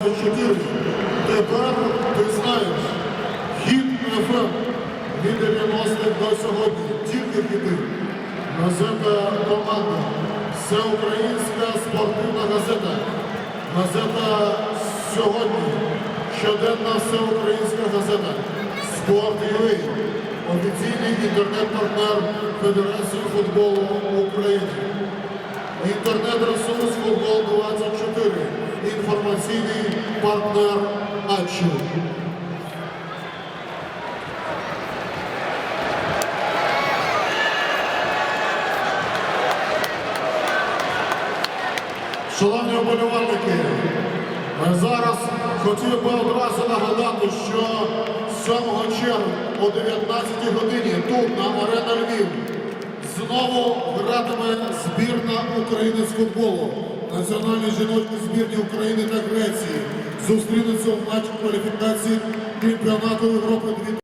24. Тепер ти знаєш. Хід ФМ від 90-х до сьогодні. Тільки хіти. Газета Команда. Всеукраїнська спортивна газета. Газета сьогодні. Щоденна всеукраїнська газета. Спорт UA. Офіційний інтернет-партнер Федерації футболу України. Інтернет-ресурс Футбол 24. Партнер матчу. Шановні вболівальники, зараз хотів би одразу нагадати, що 7 червня о 19 годині тут на Арена Львів знову гратиме збірна України з футболу. Національні жіночої збірні України та Греції зустрінуться в матчі кваліфікації чемпіонату Європи 2000.